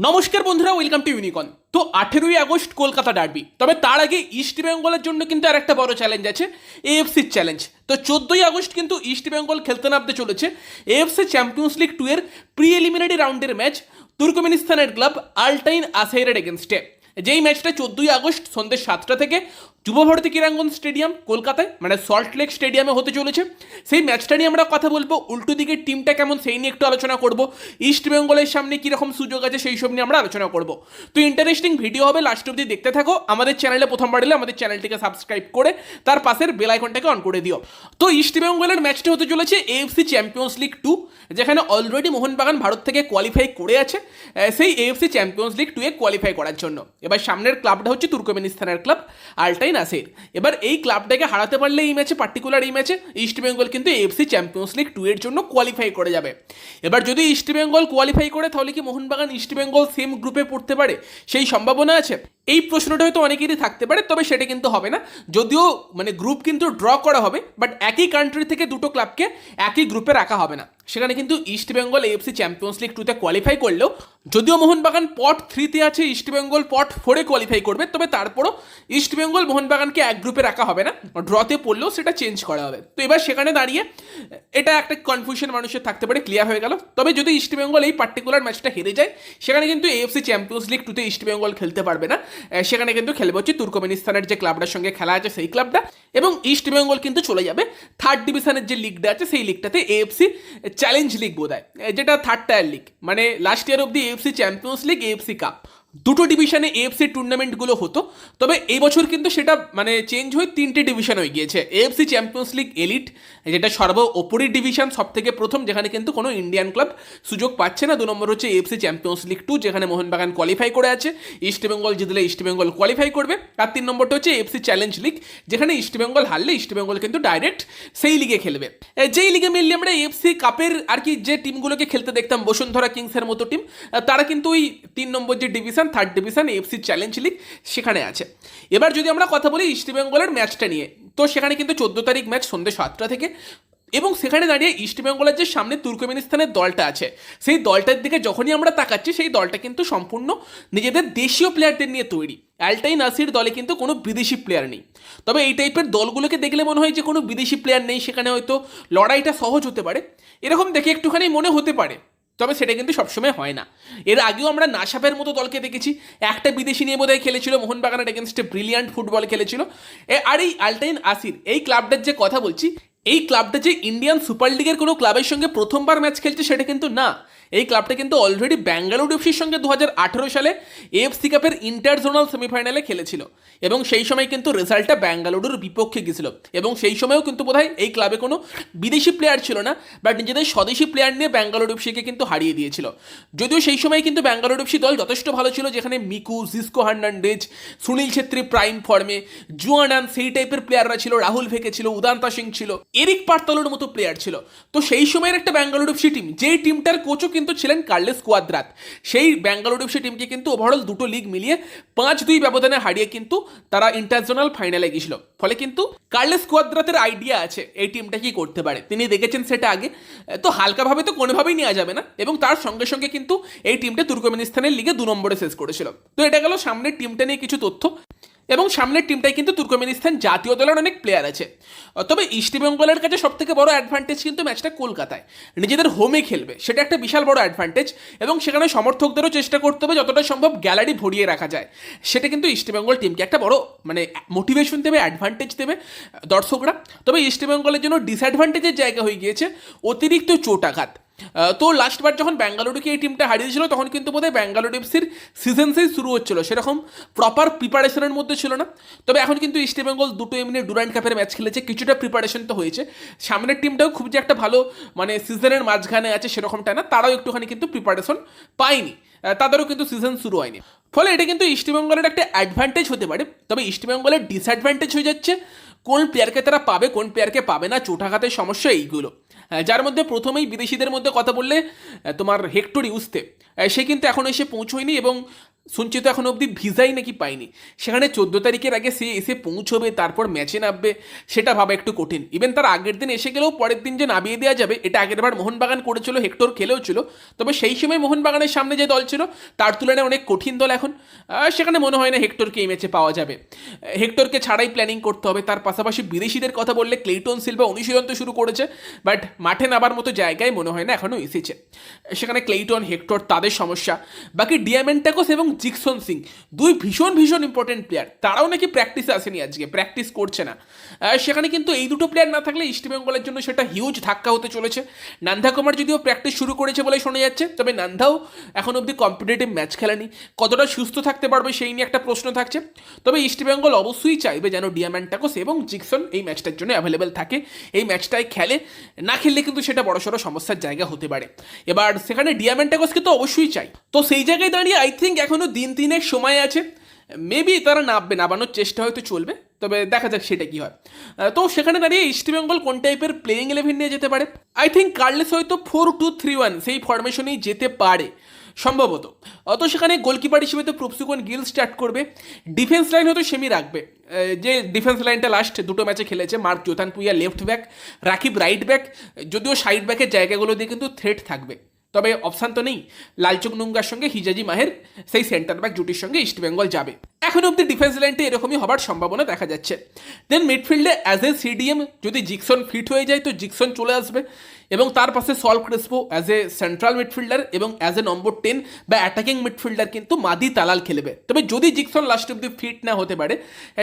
নমস্কার বন্ধুরা welcome to ইউনিকন তো আঠেরোই আগস্ট কলকাতা ডারবি তবে তার আগে ইস্ট বেঙ্গলের জন্য কিন্তু আর একটা বড় চ্যালেঞ্জ আছে এএফসির চ্যালেঞ্জ তো চোদ্দোই আগস্ট কিন্তু ইস্ট বেঙ্গল খেলতে নামতে চলেছে এএফসি চ্যাম্পিয়ন্স লিগ টু এর প্রি এলিমিনারি রাউন্ডের ম্যাচ তুর্কমেনিস্তানের ক্লাব আলটাইন আসেরের এগেনস্টে যেই ম্যাচটা চোদ্দোই আগস্ট সন্ধ্যে সাতটা থেকে যুবভারতী ক্রীড়াঙ্গন স্টেডিয়াম কলকাতায় মানে সল্ট লেক স্টেডিয়ামে হতে চলেছে। সেই ম্যাচটা নিয়ে আমরা কথা বলব, উল্টো দিকের টিমটা কেমন সেই নিয়ে একটু আলোচনা করব, ইস্ট বেঙ্গলের সামনে কীরকম সুযোগ আছে সেই সব নিয়ে আমরা আলোচনা করব। তো ইন্টারেস্টিং ভিডিও হবে লাস্ট অব্দি দেখতে থাকো, আমাদের চ্যানেলে প্রথমবার এলে আমাদের চ্যানেলটিকে সাবস্ক্রাইব করে, তার পাশের বেল আইকনটাকে অন করে দিও। তো ইস্ট বেঙ্গলের ম্যাচটা হতে চলেছে এএফসি চ্যাম্পিয়ন্স লিগ টু যেখানে অলরেডি মোহনবাগান ভারত থেকে কোয়ালিফাই করে আছে সেই এএফসি চ্যাম্পিয়ন্স লিগ টু এ কোয়ালিফাই করার জন্য। এবার সামনের ক্লাবটা হচ্ছে তুর্কমেনিস্তানের ক্লাব আলটাই নাসির এবার এই ক্লাবটাকে হারাতে পারলে এই ম্যাচে পার্টিকুলার এই ম্যাচে ইস্ট বেঙ্গল কিন্তু এফসি চ্যাম্পিয়ন্স লিগ টু এর জন্য কোয়ালিফাই করে যাবে। এবার যদি ইস্টবেঙ্গল কোয়ালিফাই করে, তাহলে কি মোহনবাগান ইস্টবেঙ্গল সেম গ্রুপে পড়তে পারে? সেই সম্ভাবনা আছে? এই প্রশ্নটা হয়তো অনেকেরই থাকতে পারে, তবে সেটা কিন্তু হবে না। যদিও মানে গ্রুপ কিন্তু ড্র করা হবে বাট একই কান্ট্রি থেকে দুটো ক্লাবকে একই গ্রুপে রাখা হবে না। সেখানে কিন্তু East Bengal AFC Champions League টুতে কোয়ালিফাই করলেও, যদিও মোহনবাগান পট থ্রিতে আছে ইস্ট বেঙ্গল পট ফোরে কোয়ালিফাই করবে, তবে তারপরও ইস্ট বেঙ্গল মোহনবাগানকে এক গ্রুপে রাখা হবে না ড্রতে পড়লেও সেটা চেঞ্জ করা হবে। তো এবার সেখানে দাঁড়িয়ে, এটা একটা কনফিউশন মানুষের থাকতে পারে ক্লিয়ার হয়ে গেল। তবে যদি ইস্ট বেঙ্গল এই পার্টিকুলার ম্যাচটা হেরে যায়, সেখানে কিন্তু এএফসি চ্যাম্পিয়ন্স লিগ টুতে ইস্ট বেঙ্গল খেলতে পারবে না। সেখানে কিন্তু খেলবে হচ্ছে তুর্কমেনিস্তানের যে ক্লাবটার সঙ্গে খেলা আছে সেই ক্লাবটা এবং ইস্ট বেঙ্গল কিন্তু চলে যাবে। থার্ড ডিভিশনের যে লিগটা আছে সেই লিগটাতে এএফসি চ্যালেঞ্জ লিগ বোধ হয় যেটা থার্ড টায়ার লিগ মানে লাস্ট ইয়ার অব্দি AFC Champions League AFC cup দুটো ডিভিশনে এএফসি টুর্নামেন্টগুলো হতো, তবে এই বছর কিন্তু সেটা মানে চেঞ্জ হয়ে তিনটে ডিভিশন হয়ে গিয়েছে। এএফসি চ্যাম্পিয়ন্স লিগ এলিট যেটা সর্ব ওপরের ডিভিশন সব থেকে প্রথম, যেখানে কিন্তু কোনো ইন্ডিয়ান ক্লাব সুযোগ পাচ্ছে না। দু নম্বর হচ্ছে এএফসি চ্যাম্পিয়ন্স লিগ টু যেখানে মোহনবাগান কোয়ালিফাই করে আছে। ইস্টবেঙ্গল জিতলে ইস্টবেঙ্গল কোয়ালিফাই করবে। আর তিন নম্বরটা হচ্ছে এফসি চ্যালেঞ্জ লিগ যেখানে ইস্টবেঙ্গল হারলে ইস্টবেঙ্গল কিন্তু ডাইরেক্ট সেই লিগে খেলবে। যেই লিগে মিললে আমরা এফসি কাপের আর কি যে টিমগুলোকে খেলতে দেখতাম, বসুন্ধরা কিংসের মতো টিম তারা কিন্তু ওই তিন নম্বর যে division third division AFC challenge league সেখানে আছে। এবার যদি আমরা কথা বলি ইস্ট বেঙ্গলের ম্যাচটা নিয়ে, তো সেখানে কিন্তু চোদ্দ তারিখ ম্যাচ সন্ধ্যে সাতটা থেকে এবং সেখানে দাঁড়িয়ে ইস্ট বেঙ্গলের যে সামনে তুর্কমেনিস্তানের দলটা আছে, সেই দলটার দিকে যখনই আমরা তাকাচ্ছি, সেই দলটা কিন্তু সম্পূর্ণ নিজেদের দেশীয় প্লেয়ারদের নিয়ে তৈরি। অ্যালটাই নাসির দলে কিন্তু কোনো বিদেশি প্লেয়ার নেই। তবে এই টাইপের দলগুলোকে দেখলে মনে হয় যে কোনো বিদেশি প্লেয়ার নেই, সেখানে হয়তো লড়াইটা সহজ হতে পারে। এরকম দেখে একটুখানি মনে হতে পারে। তবে সেটা কিন্তু সবসময় হয় না। এর আগেও আমরা নাসাপের মতো দলকে দেখেছি। একটা বিদেশি নিয়ে বোধহয় খেলেছিল, মোহনবাগানের এগেনস্টে ব্রিলিয়ান্ট ফুটবল খেলেছিল। আর এই আলটাইন আসির, এই ক্লাবটার যে কথা বলছি এই ক্লাবটা যে ইন্ডিয়ান সুপার লিগের কোনো ক্লাবের সঙ্গে প্রথমবার ম্যাচ খেলছে সেটা কিন্তু না। এই ক্লাবটা কিন্তু অলরেডি ব্যাঙ্গালোর এফসির সঙ্গে দু হাজার আঠেরো সালে এএফসি কাপের ইন্টার জোনাল সেমিফাইনালে খেলেছিল এবং সেই সময় কিন্তু রেজাল্টটা ব্যাঙ্গালুরুর বিপক্ষে গেছিল এবং সেই সময়ও কিন্তু বোধহয় এই ক্লাবে কোনো বিদেশি প্লেয়ার ছিল না বাট নিজেদের স্বদেশি প্লেয়ার নিয়ে ব্যাঙ্গালোর এফসিকে কিন্তু হারিয়ে দিয়েছিল। যদিও সেই সময় কিন্তু ব্যাঙ্গালোর এফসি দল যথেষ্ট ভালো ছিল, যেখানে Miku, Xisco Hernandez, Sunil Chhetri prime ফর্মে জুয়ানান, সেই টাইপের প্লেয়াররা ছিল, রাহুল ভেকে ছিল, উদান্তা সিং ছিল। এরিক পার্তলোর মতো প্লেয়ার ছিল। তো সেই সময়ের একটা ব্যাঙ্গালোর এফসি টিম যেই টিমটার কোচও কিন্তু ছিলেন কার্লেস কোয়াদ্রাত সেই ব্যাঙ্গালোর এফসি টিমকে কিন্তু ওভারঅল দুটো লিগ মিলিয়ে পাঁচ দুই ব্যবধানে হারিয়ে কিন্তু তারা ইন্টারজোনাল ফাইনালে গেছিল ফলে কিন্তু কার্লেস কোয়াদ্রাতের আইডিয়া আছে এই টিমটা কি করতে পারে। তিনি দেখেছেন সেটা আগে। তো হালকাভাবে তো কোনোভাবেই নেওয়া যাবে না এবং তার সঙ্গে সঙ্গে কিন্তু এই টিমটা তুর্কমেনিস্তানের লিগে দু নম্বরে শেষ করেছিল। তো এটা গেল সামনের টিমটা নিয়ে কিছু তথ্য। এবং সামনের টিমটাই কিন্তু তুর্কমেনিস্তান জাতীয় দলের অনেক প্লেয়ার আছে। তবে ইস্ট বেঙ্গলের কাছে সব থেকে বড় অ্যাডভান্টেজ কিন্তু ম্যাচটা কলকাতায়। নিজেদের হোমে খেলবে সেটা একটা বিশাল বড় অ্যাডভান্টেজ এবং সেখানে সমর্থকদেরও চেষ্টা করতে হবে যতটা সম্ভব গ্যালারি ভরিয়ে রাখা যায়। সেটা কিন্তু ইস্ট বেঙ্গল টিমকে একটা বড় মানে মোটিভেশন দেবে অ্যাডভান্টেজ দেবে দর্শকরা। তবে ইস্ট বেঙ্গলের জন্য ডিসঅ্যাডভান্টেজের জায়গা হয়ে গিয়েছে অতিরিক্ত চোটাঘাত আহ, তো লাস্টবার যখন বেঙ্গালুরুকে এই টিমটা হারিয়েছিল তখন কিন্তু বোধহয় ব্যাঙ্গালোর এফসির সিজন সেই শুরু হচ্ছিল। সেরকম প্রপার প্রিপারেশনের মধ্যে ছিল না। তবে এখন কিন্তু ইস্ট বেঙ্গল দুটো এমনি ডুরান্ড কাপের ম্যাচ খেলেছে। কিছুটা প্রিপারেশন তো হয়েছে। সামনের টিমটাও খুব যে একটা ভালো মানে সিজনের মাঝখানে আছে সেরকমটা না। তারাও একটুখানি কিন্তু প্রিপারেশন পায়নি। তাদেরও কিন্তু সিজন শুরু হয়নি। ফলে এটা কিন্তু ইস্টবেঙ্গলের একটা অ্যাডভান্টেজ হতে পারে। তবে ইস্টবেঙ্গলের ডিসঅ্যাডভান্টেজ হয়ে যাচ্ছে। কোন প্লেয়ারকে তারা পাবে, কোন প্লেয়ারকে পাবে না চোটাঘাতের সমস্যা এইগুলো। যার মধ্যে প্রথমেই বিদেশিদের মধ্যে কথা বললে তোমার হেক্টর ইউসতে। সে কিন্তু এখন এসে পৌঁছয়নি এবং শুনছি তো এখন অবধি ভিসাই নাকি পাইনি সেখানে চোদ্দ তারিখের আগে সে এসে পৌঁছবে, তারপর ম্যাচে নামবে, সেটা ভাবা একটু কঠিন। ইভেন তার আগের দিন এসে গেলেও পরের দিন যে নামিয়ে দেওয়া যাবে, এটা আগের বার মোহনবাগান করেছিল, হেক্টর খেলেও ছিল। তবে সেই সময় মোহনবাগানের সামনে যে দল ছিল, তার তুলনায় অনেক কঠিন দল এখন। সেখানে মনে হয় না হেক্টরকে এই ম্যাচে পাওয়া যাবে। হেক্টরকে ছাড়াই প্ল্যানিং করতে হবে। তার পাশাপাশি বিদেশিদের কথা বললে ক্লেটন সিলভা অনুশীলন তো শুরু করেছে বাট মাঠে নামার মতো জায়গায় মনে হয় না এখনও এসেছে। সেখানে ক্লেইটন, হেক্টর, তাদের সমস্যা। বাকি ডিয়ামেন্টাকোস এবং জিকসন সিং, দুই ভীষণ ভীষণ ইম্পর্টেন্ট প্লেয়ার তারাও নাকি প্র্যাকটিসে আসেনি আজকে প্র্যাকটিস করছে না। সেখানে কিন্তু এই দুটো প্লেয়ার না থাকলে ইস্টবেঙ্গলের জন্য সেটা হিউজ ধাক্কা হতে চলেছে। নান্ধা কুমার যদিও প্র্যাকটিস শুরু করেছে বলে শোনা যাচ্ছে, তবে নান্ধাও এখন অবধি কম্পিটিটিভ ম্যাচ খেলেনি। কতটা সুস্থ থাকতে পারবে সেই নিয়ে একটা প্রশ্ন থাকছে। তবে ইস্টবেঙ্গল অবশ্যই চাইবে যেন ডিয়ামেন্টাকোস এবং জিকসন এই ম্যাচটার জন্য অ্যাভেলেবেল থাকে। এই ম্যাচটায় খেলে, না খেললে কিন্তু সেটা বড় বড়সড় সমস্যার জায়গা হতে পারে। এবার সেখানে ডিয়ামেন্টাকোসকে তো অবশ্যই চাই। তো সেই জায়গায় দাঁড়িয়ে আই থিঙ্ক এখনও দিন তিনেক সময় আছে। মেবি তারা নামবে, নামানোর চেষ্টা হয়তো চলবে, তবে দেখা যাক সেটা কি হয়। তো সেখানে দাঁড়িয়ে ইস্টবেঙ্গল কোন টাইপের প্লেয়িং ইলেভেন নিয়ে যেতে পারে? আই থিঙ্ক কার্লেস হয়তো ফোর টু থ্রি ওয়ান সেই ফরমেশনেই যেতে পারে, সম্ভবত। অত সেখানে গোলকিপার হিসেবে তো প্রুপসুকন গিল স্টার্ট করবে। ডিফেন্স লাইন হয়তো সেমি রাখবে। যে ডিফেন্স লাইনটা লাস্ট দুটো ম্যাচে খেলেছে Mark Zothanpuia left back Rakip right back যদিও সাইড ব্যাকের জায়গাগুলো দিয়ে কিন্তু থ্রেট থাকবে। তবে অপশান তো নেই। লালচুক নুঙ্গার সঙ্গে হিজাজি মাহের সেই সেন্টার ব্যাক জুটির সঙ্গে ইস্টবেঙ্গল যাবে। এখন অব্দি ডিফেন্স লাইনটা এরকমই হবার সম্ভাবনা দেখা যাচ্ছে। দেন মিডফিল্ডে অ্যাজ এ সিডিএম যদি জিকসন ফিট হয়ে যায় তো জিকসন চলে আসবে এবং তার পাশে Saul Crespo as a central midfielder এবং অ্যাজ এ নম্বর টেন বা অ্যাটাকিং মিডফিল্ডার কিন্তু মাদি তালাল খেলবে। তবে যদি জিকসন লাস্ট অব্দি ফিট না হতে পারে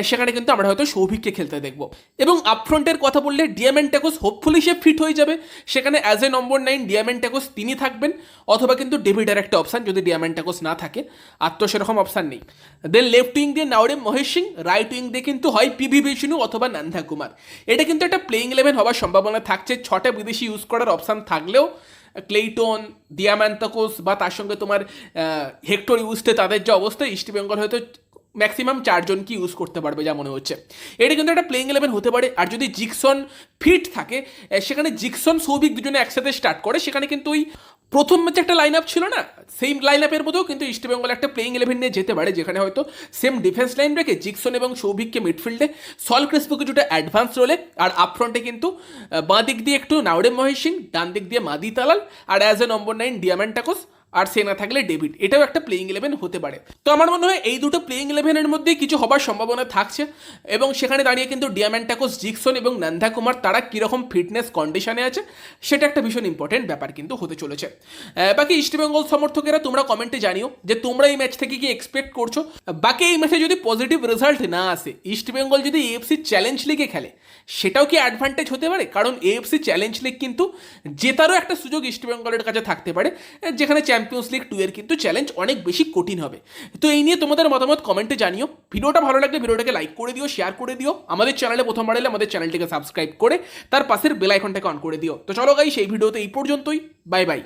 সেখানে কিন্তু আমরা হয়তো সৌভিককে খেলতে দেখব। এবং আপফ্রন্টের কথা বললে ডিয়ামেন্টাকোস হোপফুলি সে ফিট হয়ে যাবে। সেখানে অ্যাজ এ নম্বর নাইন ডিয়ামেন্টাকোস তিনি থাকবেন অথবা কিন্তু ডেভিডের একটা অপশান যদি ডিয়ামেন্টাকোস না থাকে। আর তো সেরকম অপশান নেই। দেন লেফট উইং দিয়ে নাওরে মহেশ সিং রাইট উইং দিয়ে কিন্তু হয় পিভি বিষ্ণু অথবা নান্ধা কুমার। এটা কিন্তু একটা প্লেইং ইলেভেন হওয়ার সম্ভাবনা থাকছে। ছটা বিদেশি ইউজ করার অপশান থাকলেও, ক্লেইটন দিয়াম্যান্তাকোস বা তার সঙ্গে তোমার হেক্টর ইউজতে তাদের যে অবস্থা ইস্টবেঙ্গল হয়তো ম্যাক্সিমাম চারজনকে ইউজ করতে পারবে যা মনে হচ্ছে। এটা কিন্তু একটা প্লেইং ইলেভেন হতে পারে। আর যদি জিকসন ফিট থাকে সেখানে জিকসন, সৌভিক দুজনে একসাথে স্টার্ট করে, সেখানে কিন্তু ওই প্রথম ম্যাচে একটা লাইন আপ ছিল না? সেই লাইন আপের মতো কিন্তু ইস্টবেঙ্গল একটা প্লেইং ইলেভেন নিয়ে যেতে পারে, যেখানে হয়তো সেম ডিফেন্স লাইন রেখে জিকসন এবং সৌভিককে মিডফিল্ডে সল ক্রেসপো কিছুটা অ্যাডভান্স রোলে আর আপফ্রন্টে কিন্তু বাঁ দিক দিয়ে একটু নাওরে মহেশ সিং ডান দিক দিয়ে মাদি তালাল আর অ্যাজ এ নম্বর নাইন ডিয়ামেন্টাকোস আর সে না থাকলে ডেভিড এটাও একটা প্লেইং ইলেভেন হতে পারে। তো আমার মনে হয় এই দুটো প্লেইং ইলেভেনের মধ্যে কিছু হবার সম্ভাবনা থাকছে এবং সেখানে দাঁড়িয়ে কিন্তু ডিয়ামেন্টাকোস জিকসন এবং নন্দা কুমার তারা কীরকম ফিটনেস কন্ডিশনে আছে সেটা একটা ভীষণ ইম্পর্টেন্ট ব্যাপার কিন্তু হতে চলেছে। বাকি ইস্টবেঙ্গল সমর্থকেরা তোমরা কমেন্টে জানিও যে তোমরা এই ম্যাচ থেকে কি এক্সপেক্ট করছ। বাকি এই ম্যাচে যদি পজিটিভ রেজাল্ট না আসে ইস্টবেঙ্গল যদি এএফসি চ্যালেঞ্জ লিগে খেলে, সেটাও কি অ্যাডভান্টেজ হতে পারে? কারণ এএফসি চ্যালেঞ্জ লিগ কিন্তু জেতারও একটা সুযোগ ইস্টবেঙ্গলের কাছে থাকতে পারে, যেখানে চ্যাম্পিয়ন্স লিগ টু এর কিন্তু চ্যালেঞ্জ অনেক বেশি কঠিন হবে। তো এই নিয়ে তোমাদের মতামত কমেন্টে জানিও। ভিডিওটা ভালো লাগলে ভিডিওটাকে লাইক করে দিও শেয়ার করে দিও। আমাদের চ্যানেলে প্রথমবার এলে আমাদের চ্যানেলটিকে সাবস্ক্রাইব করে, তার পাশের বেল আইকনটাকে অন করে দিও। তো চলো গাই সেই ভিডিওতে এই পর্যন্তই। Bye bye